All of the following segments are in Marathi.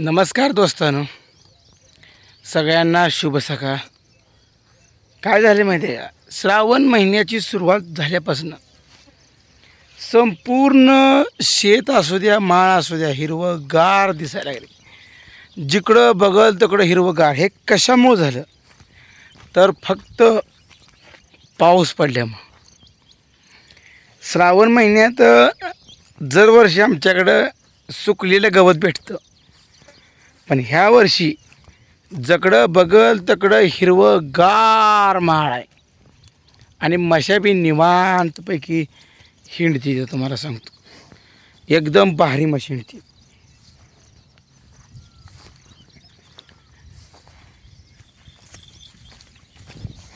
नमस्कार दोस्तांनो. सगळ्यांना शुभ सकाळ. काय झाले माहिती आहे श्रावण महिन्याची सुरुवात झाल्यापासून संपूर्ण शेत असू द्या माळ असू द्या हिरवं गार दिसायला लागले. जिकडं बघल तिकडं हिरवं गार. हे कशामुळं झालं? तर फक्त पाऊस पडल्यामुळं. श्रावण महिन्यात दरवर्षी आमच्याकडं सुकलेलं गवत भेटतं. पण ह्या वर्षी जकडं बगल तकडं हिरवं गार माळ आहे. आणि मशा बी निवांतपैकी हिंडती ते तुम्हाला सांगतो. एकदम भारी मशी हिंडती.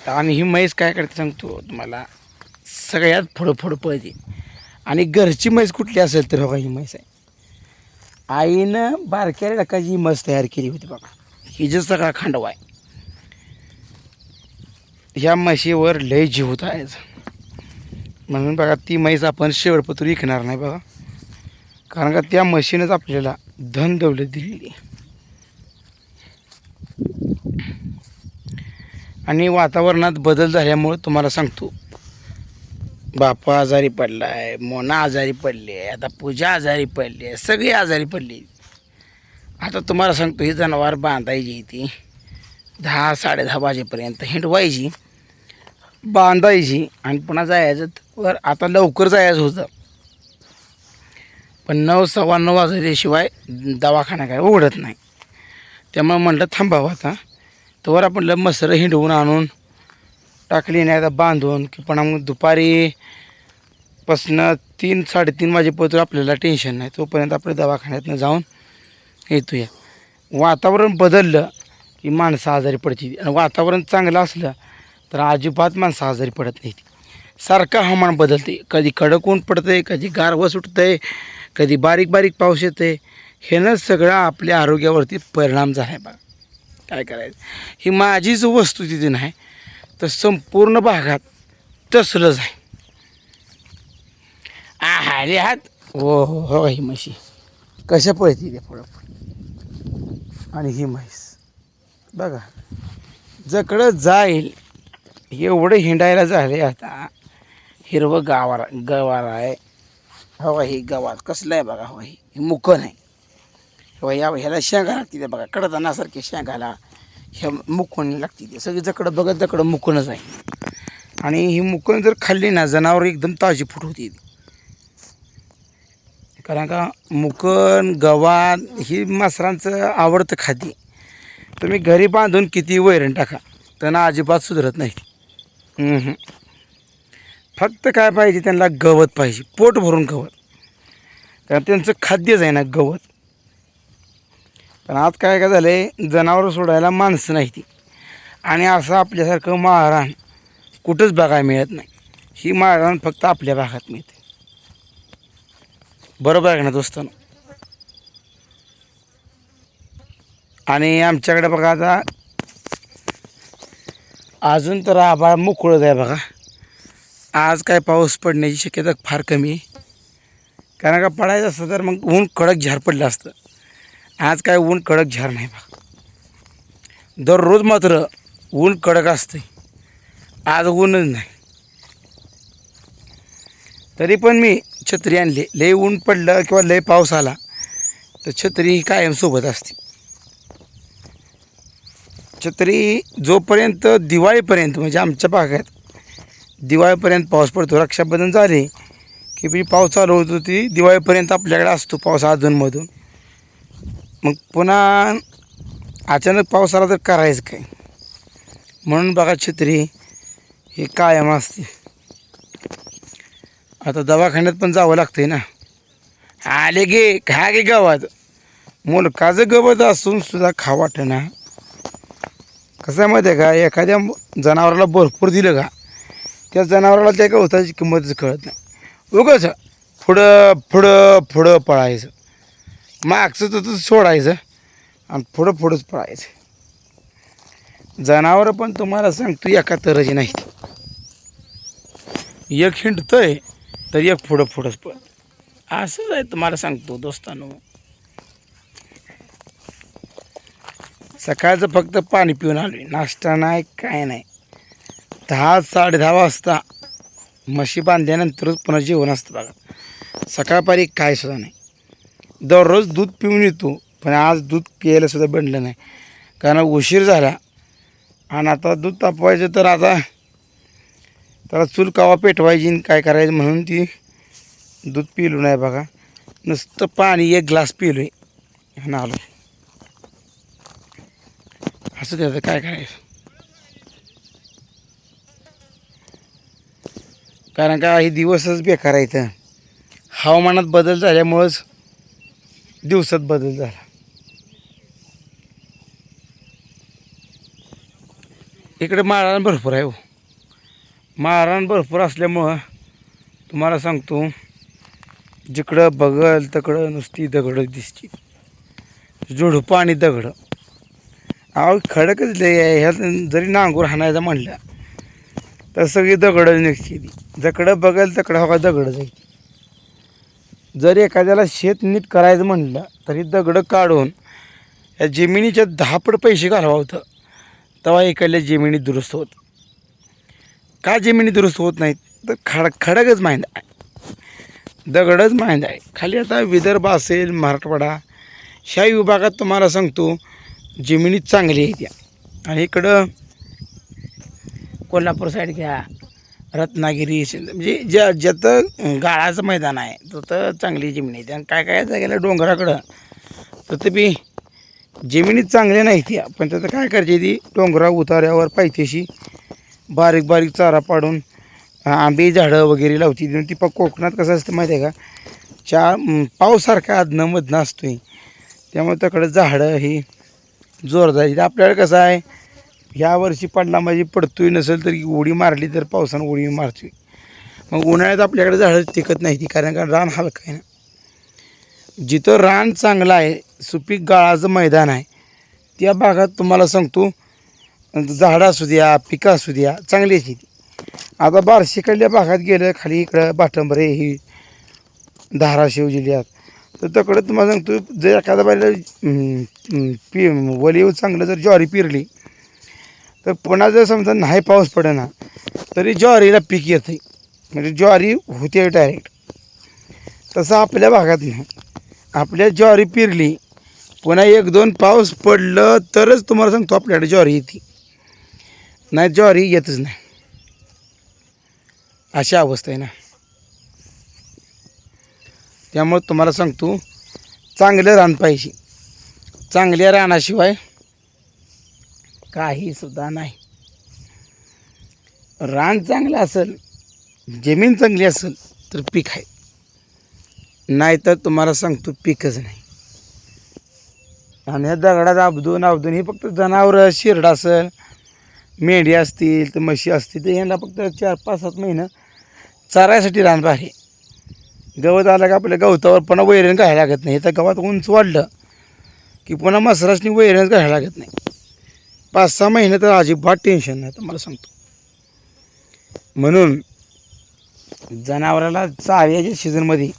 आणि ही म्हैस काय करते सांगतो तुम्हाला? सगळ्यात फडफड पळते. आणि घरची म्हैस कुठली असेल तर हो बघा ही म्हैस आहे? आईनं बारक्या डकाची मस म्हस तयार केली होती बघा. ही जे सगळा खांडवा आहे. ह्या म्हशीवर लय जीव होता आहे म्हणून बघा ती म्हैस आपण शेवटपत्र विकणार नाही बघा. कारण का त्या म्हशीनंच आपल्याला धन दौलत दिलेली आणि वातावरणात बदल झाल्यामुळं तुम्हाला सांगतो बापा आजारी पडला आहे मोना आजारी पडली आहे आता पूजा आजारी पडली आहे सगळी आजारी पडली आता तुम्हाला सांगतो ही जनावर बांधायची ती दहा साडेदहा वाजेपर्यंत हिंडवायची बांधायची आणि पुन्हा जायचं वर. आता लवकर जायचं होतं. पण नऊ सव्वा नऊ वाजल्याशिवाय दवाखाना काय उघडत नाही. त्यामुळे म्हटलं थांबावं आता. तोवर आपण ल मसरं हिंडवून आणून टाकली नाही आता बांधून की पण मग दुपारी पासनं तीन साडेतीन वाजेपर्यंत आपल्याला टेन्शन नाही. तोपर्यंत आपल्या दवाखान्यातनं जाऊन येतो या वातावरण बदललं की माणसं आजारी पडते आणि वातावरण चांगलं असलं तर अजिबात माणसं आजारी पडत नाहीत. सारखं हवामान बदलते कधी कडक ऊन पडतंय कधी गारवं सुटतंय कधी बारीक बारीक पाऊस येतंय. ह्यानं सगळं आपल्या आरोग्यावरती परिणाम झाला आहे बघा. काय करायचं? ही माझीच वस्तू तिथे नाही. तर संपूर्ण भागात तसलंच आहे. आहा रे हात. हो हो हो ही म्हशी. कशा पळती ते पुढं आणि ही म्हैस. बघा जकडं जाईल एवढं हिंडायला झाले आता. हिरवं गावार गवार आहे. हवा ही गवार कसलं आहे बघा हवा ही. ही मुकं नाही. हवा या ह्याला शेंगा लागते बघा कडदानासारखे शेंगाला ह्या मुकवणी लागते ते सगळी जकडं बघत जकडं मुकणच आहे. आणि ही मुकण जर खाल्ली ना जनावर एकदम ताजी फूट होती. कारण का मुकण गवान ही मासरांचं आवडतं खाद्य. तुम्ही घरी बांधून किती वैरण टाका. त्यांना अजिबात सुधरत नाही. फक्त काय पाहिजे त्यांना गवत पाहिजे. पोट भरून गवत. कारण त्यांचं खाद्यच आहे ना गवत. पण आज काय काय झालं आहे जनावरं सोडायला माणसं नाही ती आणि असं आपल्यासारखं माळरान कुठंच बघायला मिळत नाही. ही माळरान फक्त आपल्या भागात मिळते. बरोबर आहे ना दोस्तांनो? आणि आमच्याकडे बघा आता अजून तर आभाळ मोकळत आहे बघा. आज काय पाऊस पडण्याची शक्यता फार कमी आहे. कारण का पडायचं असतं तर मग ऊन कडक झार पडलं असतं. आज काय ऊन कडक झार नाही बघा. दररोज मात्र ऊन कडक असते आज ऊनच नाही. तरी पण मी छत्री आणली. लय ऊन पडलं किंवा लय पाऊस आला तर छत्री ही कायमसोबत असते. छत्री जोपर्यंत दिवाळीपर्यंत म्हणजे आमच्या भागात दिवाळीपर्यंत पाऊस पडतो रक्षाबंधन झाले की पाऊस चालू होतो ती दिवाळीपर्यंत आपल्याकडे असतो पाऊस अधूनमधून. मग पुन्हा अचानक पाऊस आला तर करायचं काय? म्हणून बघा छत्री ही कायम असते. आता दवाखान्यात पण जावं लागतंय ना. आले गे खा गे गवत. मुलकाचं गवत असून सुद्धा खा ना. कसं आहे माहिती आहे का? एखाद्या जनावराला भरपूर दिलं का? त्या जनावराला त्या गवताची किंमतच कळत नाही. उगाच पुढं पुढं पुढं पळायचं. मागचं तर तसं सोडायचं आणि पुढं पुढंच पळायचं. जनावरं पण तुम्हाला सांगतो एका तराची नाही एक हिंडतंय तर एक पुढं पुढंच पळत असंच आहे तुम्हाला सांगतो दोस्तानो. सकाळचं फक्त पाणी पिऊन आलो आहे नाश्ता नाही काय नाही. दहा साडे दहा वाजता म्हशी बांधल्यानंतरच पुन्हा जेवण असतं बघा. सकाळपारी काय सुद्धा नाही. दररोज दूध पिऊन येतो पण आज दूध प्यायलासुद्धा बनलं नाही. कारण उशीर झाला. आणि आता दूध तापवायचं तर आता त्याला चूल कावा पेटवायची आणि काय करायचं म्हणून ती दूध पिलो नाही बघा. नुसतं पाणी एक ग्लास पिलो आहे आणि आलो. असं त्याचं काय करायचं? कारण का हे दिवसच बेकार आहे इथं. हवामानात बदल झाल्यामुळंच दिवसात बदल झाला. इकडे माळरान भरपूर आहे हो. माळरान भरपूर असल्यामुळं तुम्हाला सांगतो जिकडं बघल तकडं नुसती दगडं दिसती. झुडपं आणि दगडं. अहो खडकच लय आहे. ह्यात जरी नांगूर हाणायचा म्हणलं तर सगळी दगडं निघते जकडं बघल तकडं हो हवा दगडं जाईल. जर एखाद्याला शेत नीट करायचं म्हणलं तरी दगडं काढून या जमिनीच्या दहापट पैसे घालवा होतं. तेव्हा इकडल्या जमिनी दुरुस्त होत. का जमिनी दुरुस्त होत नाहीत? तर खड खडकच माहीत आहे. दगडच माहीत आहे. खाली आता विदर्भ असेल मराठवाडा ह्या विभागात तुम्हाला सांगतो जमिनी चांगली आहे त्या. आणि इकडं कोल्हापूर साईड घ्या. रत्नागिरी म्हणजे ज्या ज्यातं गाळाचं मैदान आहे तिथं चांगली जमीन आहे. आणि काय काय जागेला डोंगराकडं? तर बी जमिनीत चांगल्या नाही ती पण त्याचं काय करायची ती? डोंगरा उतार्यावर पायथ्याशी बारीक बारीक चारा पाडून आंबे झाडं वगैरे लावती. आणि ती प कोकणात कसं असतं माहिती आहे का? चा पावसारखा आदनं मधनं आहे त्यामुळे त्याकडं झाडं ही जोरदार आपल्याला कसं आहे? ह्या वर्षी पडला म्हणजे पडतोय नसेल तर उडी मारली तर पावसानं उडी मारतोय. मग उन्हाळ्यात आपल्याकडे झाडं टिकत नाही ती कारण का रान हलकं आहे ना. जिथं रान चांगलं आहे सुपीक गाळाचं मैदान आहे त्या भागात तुम्हाला सांगतो झाडं असू द्या पिकं असू द्या चांगली अशी ती आता बार्शीकडल्या भागात गेलं खाली इकडं बाटंबरे ही धाराशिव जिल्ह्यात. तर तकडं तुम्हाला सांगतो जर एखाद्या बाईला पी वलीव चांगलं जर ज्वारी पिरली तर पुन्हा जर समजा नाही पाऊस पडेना तरी ज्वारीला पीक येतं म्हणजे ज्वारी होते डायरेक्ट तसं आपल्या भागात नाही. आपल्या ज्वारी पिरली पुन्हा एक दोन पाऊस पडलं तरच तुम्हाला सांगतो आपल्याकडे ज्वारी येते. नाही ज्वारी येतच नाही. अशी अवस्था आहे ना. त्यामुळे तुम्हाला सांगतो चांगलं रान पाहिजे. चांगल्या रानाशिवाय काही सुद्धा नाही. रान चांगलं असेल जमीन चांगली असेल तर पीक आहे. नाहीतर तुम्हाला सांगतो पीकच नाही. आणि ह्या दगडात अबदून अबदून हे फक्त जनावरं शिरड असेल मेंढी असतील तर म्हशी असतील तर यांना फक्त चार पाच सात महिनं चारायसाठी रान आहे गवत आलं का आपल्या गवतावर पुन्हा वैरण घ्यायला लागत नाही. तर गवत उंच वाढलं की पुन्हा मसराशनी वैरण घ्यायला लागत नाही. पाच सहा महिने तर अजिबात टेन्शन नाही तर मला सांगतो. म्हणून जनावराला चाऱ्याच्या सीझनमध्ये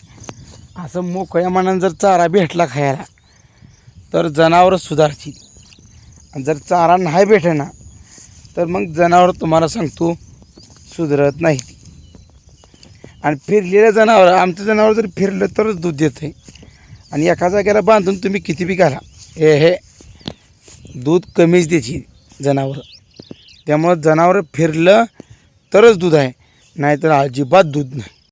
असं मोकळ्या मनानं जर चारा भेटला खायला तर जनावरं सुधारतील. आणि जर चारा नाही भेटेना तर मग जनावर तुम्हाला सांगतो सुधारत नाही. आणि फिरलेलं जनावर आमचं जनावर जर फिरलं तरच दूध देतं आणि एका जागेला बांधून तुम्ही किती बी घाला. हे हे. दूध कमीच द्यायची जनावरं. त्यामुळं जनावरं फिरलं तरच दूध आहे नाहीतर अजिबात दूध नाही.